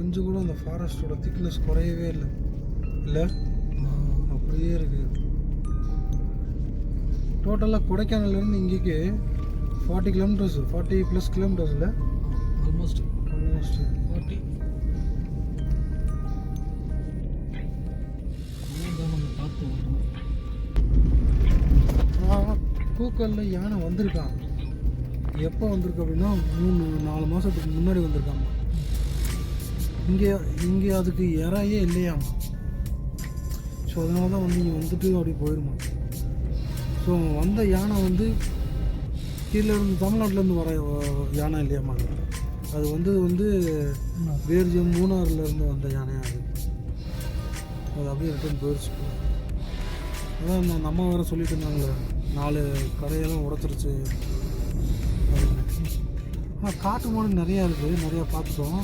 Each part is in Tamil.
கொஞ்சம் கூட அந்த ஃபாரஸ்ட்டோட திக்னஸ் குறையவே இல்லை. இல்லை? அப்படியே இருக்கு. டோட்டலாக கொடைக்கானல்லேருந்து இங்கேக்கு ஃபார்ட்டி கிலோமீட்டர்ஸ் ஃபார்ட்டி ப்ளஸ் கிலோமீட்டர்ஸில் ஆல்மோஸ்ட் ஆல்மோஸ்ட் ஃபார்ட்டி பூக்கல்ல யானை வந்திருக்கான் எப்போ வந்திருக்கு அப்படின்னா மூணு நாலு மாதத்துக்கு முன்னாடி வந்திருக்காங்க இங்கே இங்கே அதுக்கு இறையே இல்லையாம். ஸோ அதனால தான் வந்து இங்கே வந்துட்டு அப்படி போயிருமா? ஸோ வந்த யானை வந்து கீழே இருந்து தமிழ்நாட்டிலேருந்து வர யானை இல்லையாமா அது. வந்து வந்து பேர்ஜியம் மூணாறுலேருந்து வந்த யானையாக அது? அது அப்படியே ரிட்டர்ன் போயிடுச்சு அதான் நான் அம்மா வேறு சொல்லிட்டு இருந்தாங்களே நாலு கடையெல்லாம் உடச்சிருச்சு. அப்படின்னு ஆனால் காட்டு மாடு நிறையா இருக்குது நிறையா பார்த்துட்டோம்.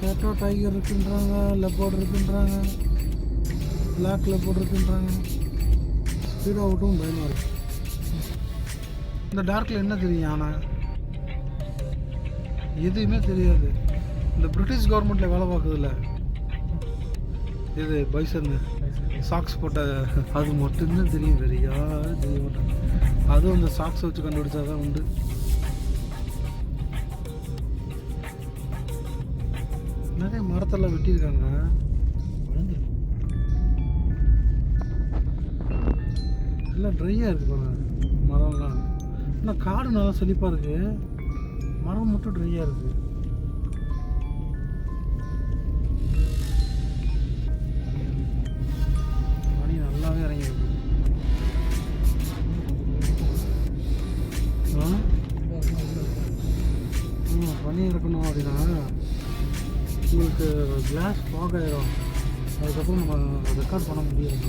கேட்டோ டைகர் இருக்குன்றாங்க லெப்போர்ட் இருக்குன்றாங்க பிளாக் லெப்போர்ட் இருக்குன்றாங்க. ஸ்பீடாக அவுட்டும் பயமாக இருக்கு. இந்த டார்க்கில் என்ன தெரியும் ஆனால் எதுவுமே தெரியாது. இந்த பிரிட்டிஷ் கவர்மெண்ட்டில் வேலை பார்க்குதுல்ல இது பைசன் சாக்ஸ் போட்ட அது மட்டும்தான் தெரியும் வேறு யாரும் தெரிய மாட்டாங்க. அதுவும் அந்த சாக்ஸ் வச்சு கண்டுபிடிச்சா தான் உண்டு. நிறைய மரத்தெல்லாம் வெட்டியிருக்காங்க விழுந்துருக்கு எல்லாம் ட்ரையாக இருக்கு பாருங்க மரம்லாம். ஆனால் காடு நல்லா செழிப்பாக இருக்கு. மரம் மட்டும் ட்ரையாக இருக்குது மணி நல்லாவே இறங்கியிருக்கு. உங்களுக்கு கிளாஸ் ஃபாக் ஆயிரும். அதுக்கப்புறம் நம்ம ரெக்கார்ட் பண்ண முடியாது.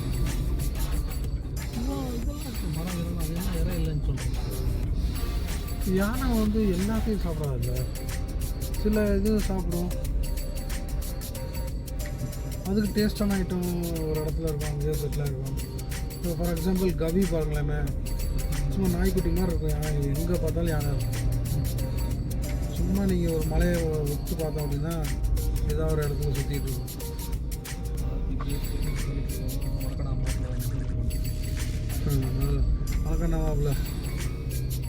மரம் இதெல்லாம் அது என்ன இல்லைன்னு சொல்கிறேன் யானை வந்து எல்லாத்தையும் சாப்பிடாது சில இது சாப்பிடும். அதுக்கு டேஸ்டான ஐட்டம் ஒரு இடத்துல இருக்கும் அங்கேயே செட்டில் இருக்கும். இப்போ ஃபார் எக்ஸாம்பிள் கவி பாருங்களேமே சும்மா நாய்க்குட்டி மாதிரி இருக்கும் யானை. எங்கே பார்த்தாலும் யானை இருக்கும். சும்மா நீங்கள் ஒரு மலையை உத்து பார்த்தோம் அப்படின்னா ஏதாவது ஒரு இடத்துல சுற்றிட்டு இருக்கும். வணக்கண்ணாமாப்ல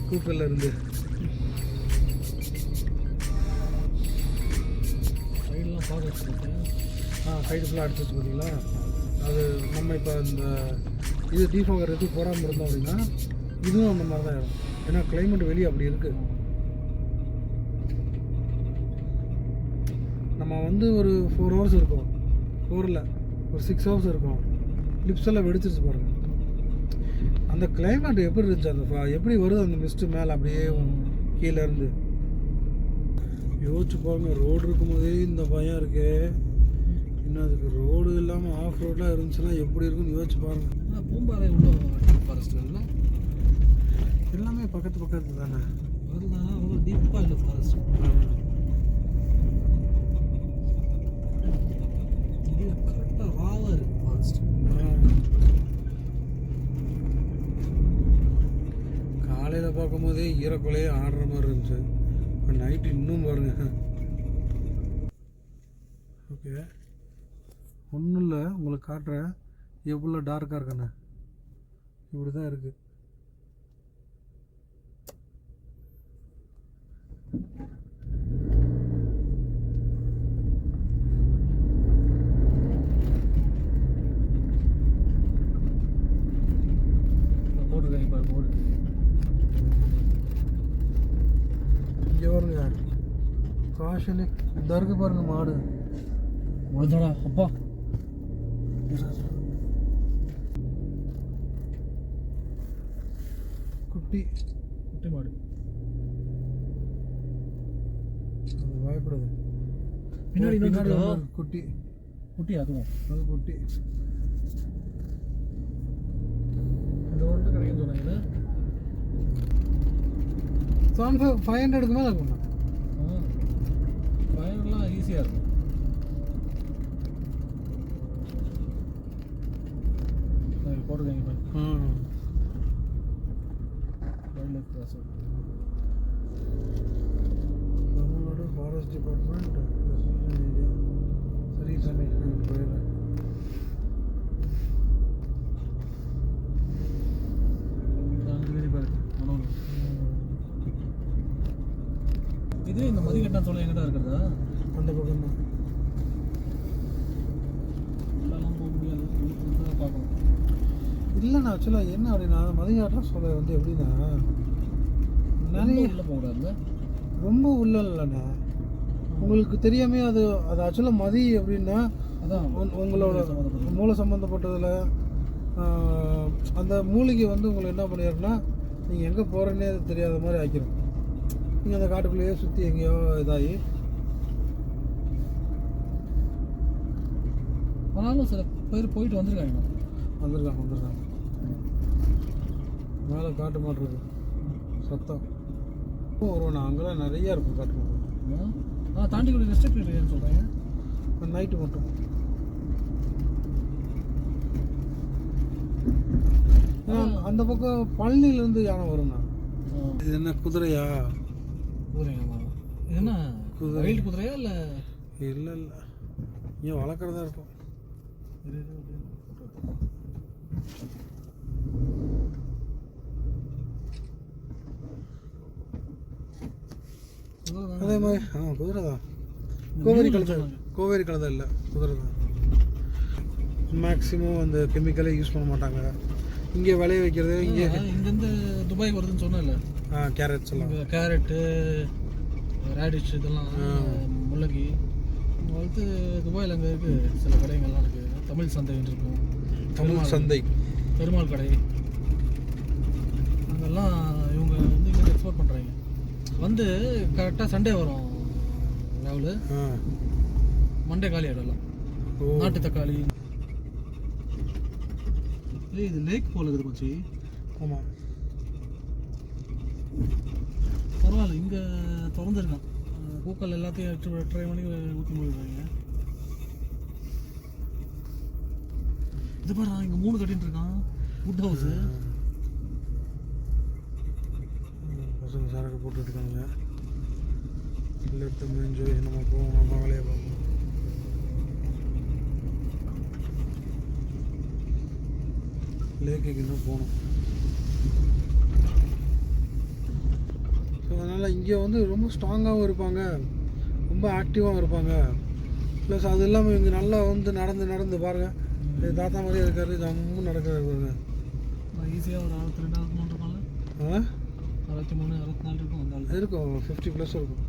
கூப்பிடல இருந்து. சைடெலாம் வச்சுருக்கு ஆ சைடு ஃபுல்லாக அடிச்சு வச்சு பார்த்தீங்களா அது நம்ம இப்போ இந்த இது டீஃபாகர் எதுவும் போடாமல் இருந்தோம் அப்படின்னா இதுவும் அந்த மாதிரி தான் ஆயிடும் ஏன்னா கிளைமேட் வெளியே அப்படி இருக்குது நம்ம வந்து ஒரு ஃபோர் ஹவர்ஸ் இருக்கும் ஃபோரில் ஒரு சிக்ஸ் ஹவர்ஸ் இருக்கும் லிப்ஸ் எல்லாம் வெடிச்சிருச்சு பாருங்க. அந்த கிளைமேட் எப்படி இருந்துச்சு அந்த எப்படி வருது அந்த மிஸ்ட்டு மேலே அப்படியே கீழே இருந்து? யோசிச்சு பாருங்க ரோடு இருக்கும்போதே இந்த பயம் இருக்கு. இன்னும் அதுக்கு ரோடு இல்லாமல் ஆஃப் ரோட்லாம் இருந்துச்சுன்னா எப்படி இருக்குன்னு யோசிச்சு பாருங்க. ஆனால் பூம்பாறை உள்ள ஃபாரஸ்ட் இல்லை? எல்லாமே பக்கத்து பக்கத்து தானே? அதெல்லாம் அவ்வளோ டீப்பாக இல்லை ஃபாரஸ்ட் இது கரெக்டாக ராவாக இருக்குது ஃபாரஸ்ட் காலையில் பார்க்கும்போதே ஈரக்குலையே ஆடுற மாதிரி இருந்துச்சு. இப்போ நைட்டு இன்னும் பாருங்க. ஓகே ஒன்றும் இல்லை உங்களுக்கு காட்டுறேன். எவ்வளோ டார்க்காக இருக்கானே. இப்படி தான் இருக்குது போட்டிருக்காங்க பாரு போர்டு இங்கே பாருங்க. காஷனு. இந்த இருக்கு பாருங்க மாடு. உழுதடா அப்பா. குட்டி. குட்டி மாடு. அது பயப்படுது. பின்னாடி குட்டி. குட்டி அதுவும் அது குட்டி. இந்த ரோட்டு கிடைக்கும் சொன்னாங்க சாம்சங் ஃபைவ் ஹண்ட்ரடுக்கு மேலே இருக்கும். ஃபைவ் ஹண்ட்ரட்லாம் ஈஸியாக இருக்கும் போட்டுருக்காங்க தமிழ்நாடு ஃபாரஸ்ட் டிபார்ட்மெண்ட் சரி சரி போயிடுறேன். இல்லைண்ணா ஆக்சுவலாக என்ன அப்படின்னா மதியாட்டம் சொல்ல வந்து எப்படின்னா நிறைய உள்ள போகக்கூடாதுல்ல? ரொம்ப உள்ள இல்லைண்ணே. உங்களுக்கு தெரியாமே அது அது ஆக்சுவலாக மதி அப்படின்னா அதான். உங்க- உங்களோட. மூளை சம்மந்தப்பட்டதில் அந்த மூலிகை வந்து உங்களை என்ன பண்ணிடும்னா நீங்கள் எங்கே போகிறேன்னே தெரியாத மாதிரி ஆக்கிரும். நீங்கள் அந்த காட்டுக்குள்ளேயே சுற்றி எங்கேயோ இதாகி. ஆனாலும் சில பேர் போயிட்டு வந்திருக்காங்க. வந்திருக்காங்க வந்திருக்காங்க. மேலே காட்டு மாட்டு இருக்கு. சத்தம். வருவேண்ணா அங்கெல்லாம் நிறையா இருக்கும் காட்டு மாடு. ஆ தாண்டிக்குடி ரெஸ்ட்ரிக்ட் ஏரியான்னு சொல்கிறாங்க நைட்டு மட்டும். அந்த பக்கம் பழனிலேருந்து யானை வரும்ண்ணா. இது என்ன குதிரையா? குதிரைங்க இது என்ன குதிரை. குதிரையா இல்லை? இல்லை இல்லை. ஏன் வளர்க்குறதா இருக்கும். அதே மாதிரி ஆ குதிரை தான் கோவேரி கழுதை கோவேரி கழுதை இல்லை குதிரை தான் மேக்ஸிமம் அந்த கெமிக்கலே யூஸ் பண்ண மாட்டாங்க. இங்கே விளைய வைக்கிறது இங்கே இங்கேருந்து துபாய் வருதுன்னு சொன்னேன்ல. கேரட்ஸ் எல்லாம். கேரட்டு ரேடிஷ் இதெல்லாம் முள்ளங்கி. வந்து துபாயில் அங்கே இருக்குது சில கடைங்கள்லாம் இருக்குது தமிழ் சந்தைன்னு இருக்கும். தமிழ் சந்தை. பெருமாள் கடை. அங்கெல்லாம் இவங்க வந்து இங்கே எக்ஸ்போர்ட் பண்ணுறாங்க வந்து கரெக்டாக சண்டே வரும் ராகுல். மண்டே காலி ஆகிடலாம் ஓ. நாட்டு தக்காளி. ஏய் இது லேக் போல இருக்குது மச்சி ஆமாம் பரவாயில்ல இங்கே திறந்துருக்கான். பூக்கள் எல்லாத்தையும் எட்டரை மணிக்கு ஊற்றி போயிடுறாங்க. இது பாரு இங்கே மூணு கட்டின்னு இருக்கான். Wood house let them enjoy நம்ம போவோம். நம்ம வேலையை பார்ப்போம். லேக்குக்கு இன்னும் போகணும். ஸோ அதனால் இங்கே வந்து ரொம்ப ஸ்ட்ராங்காகவும் இருப்பாங்க. ரொம்ப ஆக்டிவாகவும் இருப்பாங்க. ப்ளஸ் அது இல்லாமல் இவங்க நல்லா வந்து நடந்து நடந்து பாருங்கள் தாத்தா மாதிரியே இருக்காரு. ஜம்முன்னு நடக்கிறாரு பாருங்க. ஈஸியாக ஒரு மூணு இருப்பாங்க ஆ? அறுபத்தி மூணு அறுபத்தி நாலு இருக்கும் அந்த இருக்கும் ஃபிஃப்டி ப்ளஸ் இருக்கும்.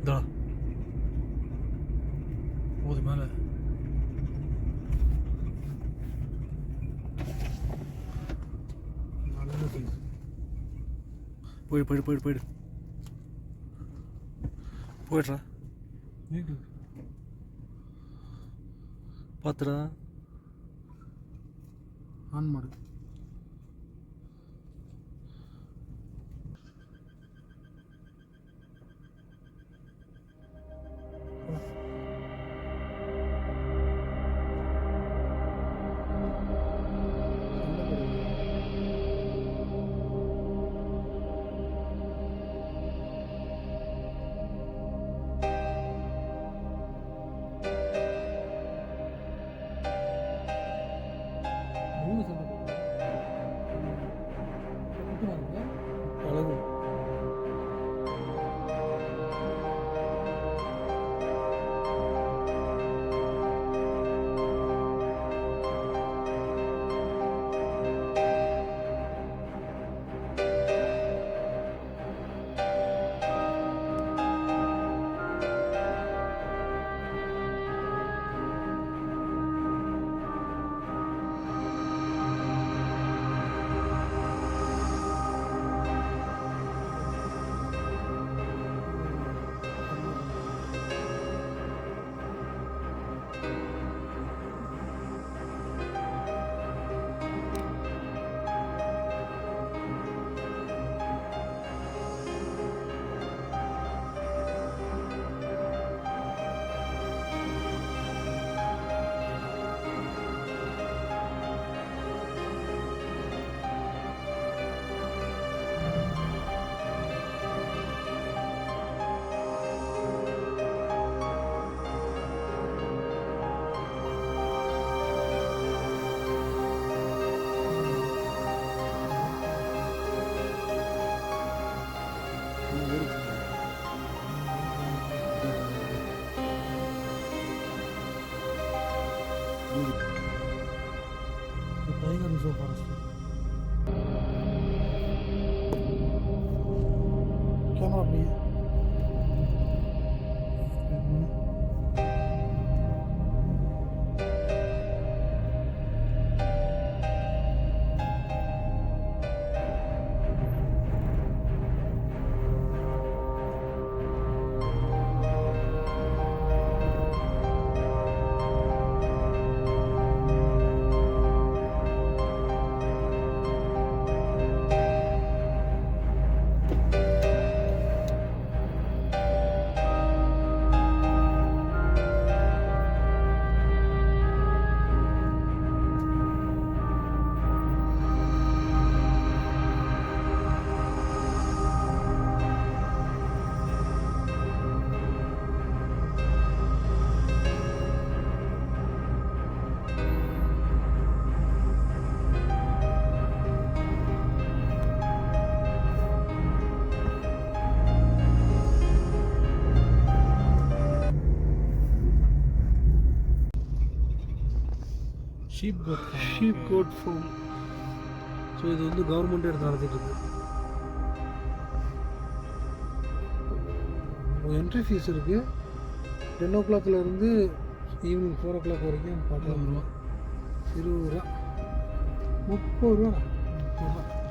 இதா போது மேலே. போயிடு போயிடு போயிடு போயிடு. போயிடுறா. பார்த்துடா ஆண் மாடு. Sheep goat sheep goat farm so இது வந்து கவர்மெண்ட் எடுத்து நடத்திட்டு இருக்கு. என்ட்ரி ஃபீஸ் இருக்கு. டென் ஓ இருந்து ஈவினிங் ஃபோர் ஓ கிளாக் வரைக்கும் பார்க்கலாம். ரூபா இருபது ரூபா. முப்பது ரூபா. முப்பது ரூபா.